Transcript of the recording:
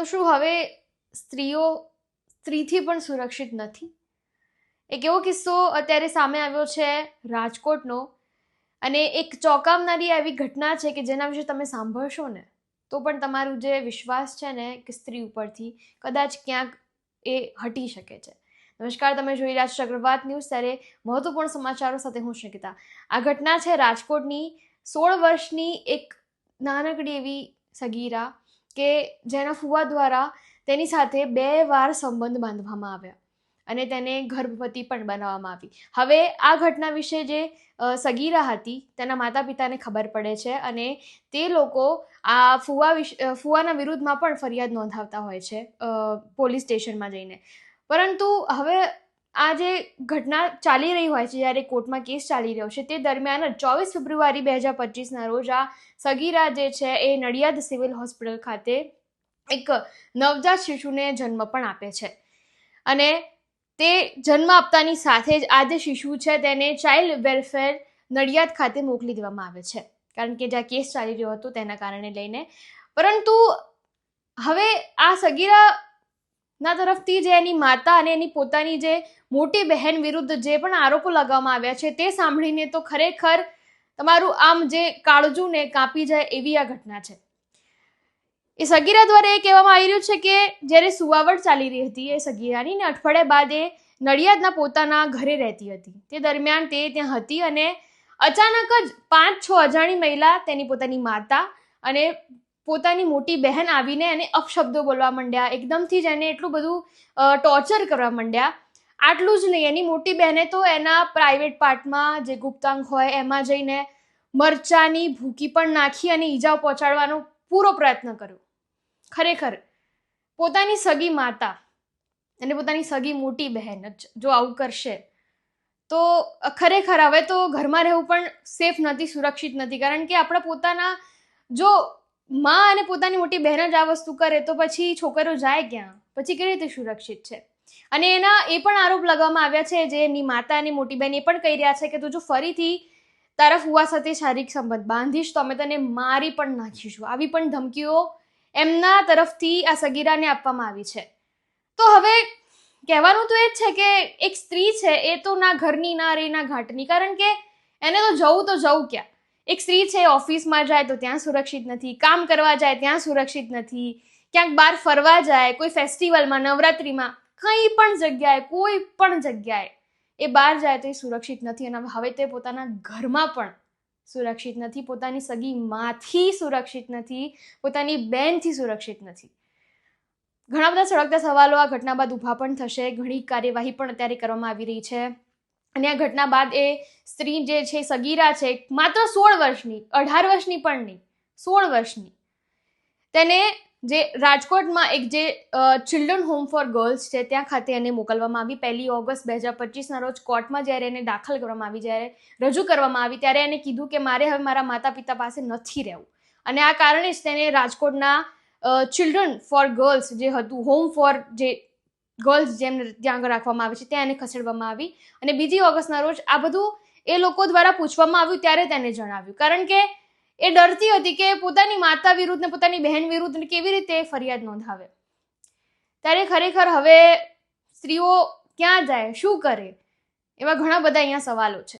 તો શું, હવે સ્ત્રીઓ, સ્ત્રીથી પણ સુરક્ષિત નથી? એક એવો કિસ્સો અત્યારે સામે આવ્યો છે રાજકોટનો અને એક ચોંકાવનારી એવી ઘટના છે કે જેના વિશે તમે સાંભળશો ને, તો પણ તમારું જે વિશ્વાસ છે ને કે સ્ત્રી ઉપરથી કદાચ ક્યાંક એ હટી શકે છે. નમસ્કાર, તમે જોઈ રહ્યા છો ચક્રવાત ન્યૂઝ. ત્યારે મહત્વપૂર્ણ સમાચારો સાથે હું શિકિતા આ ઘટના છે રાજકોટની સોળ વર્ષની એક નાનકડી એવી સગીરા કે જેના ફુવા દ્વારા તેની સાથે બે વાર સંબંધ બાંધવામાં આવ્યા અને તેને ગર્ભવતી પણ બનાવવામાં આવી. હવે આ ઘટના વિશે જે સગીરા હતી તેના માતા પિતાને ખબર પડે છે અને તે લોકો આ ફુવા વિશે ફુવાના વિરુદ્ધમાં પણ ફરિયાદ નોંધાવતા હોય છે પોલીસ સ્ટેશનમાં જઈને. પરંતુ હવે આ જે ઘટના ચાલી રહી હોય છે, જ્યારે કોર્ટમાં કેસ ચાલી રહ્યો છે, તે દરમિયાન ચોવીસ ફેબ્રુઆરી બે હજાર પચીસના રોજ આ સગીરા જે છે, એ નડિયાદ સિવિલ હોસ્પિટલ ખાતે એક નવજાત શિશુને જન્મ પણ આપે છે. અને તે જન્મ આપતાની સાથે જ આ જે શિશુ છે, તેને ચાઇલ્ડ વેલફેર નડિયાદ ખાતે મોકલી દેવામાં આવે છે. કારણ કે જ્યાં કેસ ચાલી રહ્યો હતો, તેના કારણે લઈને. પરંતુ હવે આ સગીરા ના તરફથી જે એની માતા અને એની પોતાની જે મોટી બહેન વિરુદ્ધ જે પણ આરોપો લગાવવામાં આવ્યા છે તે સાંભળીને તો ખરેખર તમારું આમ જે કાળજું ને કાપી જાય એવી આ ઘટના છે. એ સગીરા દ્વારા એ કહેવામાં આવી રહ્યું છે કે જ્યારે સુવાવડ ચાલી રહી હતી એ સગીરાની ને અઠવાડિયા બાદ એ નડિયાદના પોતાના ઘરે રહેતી હતી. તે દરમિયાન તે ત્યાં હતી અને અચાનક જ પાંચ છ અજાણી મહિલા તેની પોતાની માતા અને પોતાની મોટી બહેન આવીને એને અપશબ્દો બોલવા માંડ્યા. એકદમથી જ એને એટલું બધું ટોર્ચર કરવા માંડ્યા. આટલું જ નહીં, એની મોટી બહેને તો એના પ્રાઇવેટ પાર્ટમાં જે ગુપ્તાંગ હોય એમાં જઈને મરચાની ભૂકી પણ નાખી અને ઈજાઓ પહોંચાડવાનો પૂરો પ્રયત્ન કર્યો. ખરેખર, પોતાની સગી માતા અને પોતાની સગી મોટી બહેન જ જો આવું કરશે, તો ખરેખર હવે તો ઘરમાં રહેવું પણ સેફ નથી, સુરક્ષિત નથી. કારણ કે આપણા પોતાના જો માં અને પોતાની મોટી બહેન જ આ વસ્તુ કરે, તો પછી છોકરો જાય ક્યાં? પછી કેવી રીતે સુરક્ષિત છે? અને એના એ પણ આરોપ લગાવવામાં આવ્યા છે જે એમની માતા અને મોટી બહેન એ પણ કહી રહ્યા છે કે તું જો ફરીથી તારા ફુવા સાથે શારીરિક સંબંધ બાંધીશ, તો અમે તને મારી પણ નાખીશું. આવી પણ ધમકીઓ એમના તરફથી આ સગીરાને આપવામાં આવી છે. તો હવે કહેવાનું તો એ જ છે કે એક સ્ત્રી છે, એ તો ના ઘરની, ના રે ના ઘાટની. કારણ કે એને તો જવું તો જવું ક્યાં? એક સ્ત્રી છે, ઓફિસમાં જાય તો ત્યાં સુરક્ષિત નથી, કામ કરવા જાય ત્યાં સુરક્ષિત નથી, ક્યાંક બહાર ફરવા જાય, કોઈ ફેસ્ટિવલમાં, નવરાત્રિમાં, કંઈ પણ જગ્યાએ, કોઈ પણ જગ્યાએ એ બહાર જાય તો એ સુરક્ષિત નથી. અને હવે તે પોતાના ઘરમાં પણ સુરક્ષિત નથી, પોતાની સગી માંથી સુરક્ષિત નથી, પોતાની બેનથી સુરક્ષિત નથી. ઘણા બધા સળગતા સવાલો આ ઘટના બાદ ઊભા પણ થશે. ઘણી કાર્યવાહી પણ અત્યારે કરવામાં આવી રહી છે. અને આ ઘટના બાદ એ સ્ત્રી જે છે, સગીરા છે, માત્ર સોળ વર્ષની, અઢાર વર્ષની પણ નહીં, સોળ વર્ષની. તેને જે રાજકોટમાં એક જે ચિલ્ડ્રન હોમ ફોર ગર્લ્સ છે, ત્યાં ખાતે એને મોકલવામાં આવી. પહેલી ઓગસ્ટ બે હજાર પચીસના રોજ કોર્ટમાં જ્યારે એને દાખલ કરવામાં આવી, જ્યારે રજૂ કરવામાં આવી, ત્યારે એને કીધું કે મારે હવે મારા માતા પિતા પાસે નથી રહેવું. અને આ કારણે જ તેને રાજકોટના ચિલ્ડ્રન ફોર ગર્લ્સ જે હતું હોમ ફોર જે ગર્લ્સ જેમને ત્યાં આગળ રાખવામાં આવે છે, ત્યાં એને ખસેડવામાં આવી. અને બીજી ઓગસ્ટના રોજ આ બધું એ લોકો દ્વારા પૂછવામાં આવ્યું ત્યારે તેને જણાવ્યું. કારણ કે એ ડરતી હતી કે પોતાની માતા વિરુદ્ધ ને પોતાની બહેન વિરુદ્ધ કેવી રીતે ફરિયાદ નોંધાવે. ત્યારે ખરેખર હવે સ્ત્રીઓ ક્યાં જાય, શું કરે એવા ઘણા બધા અહીંયા સવાલો છે.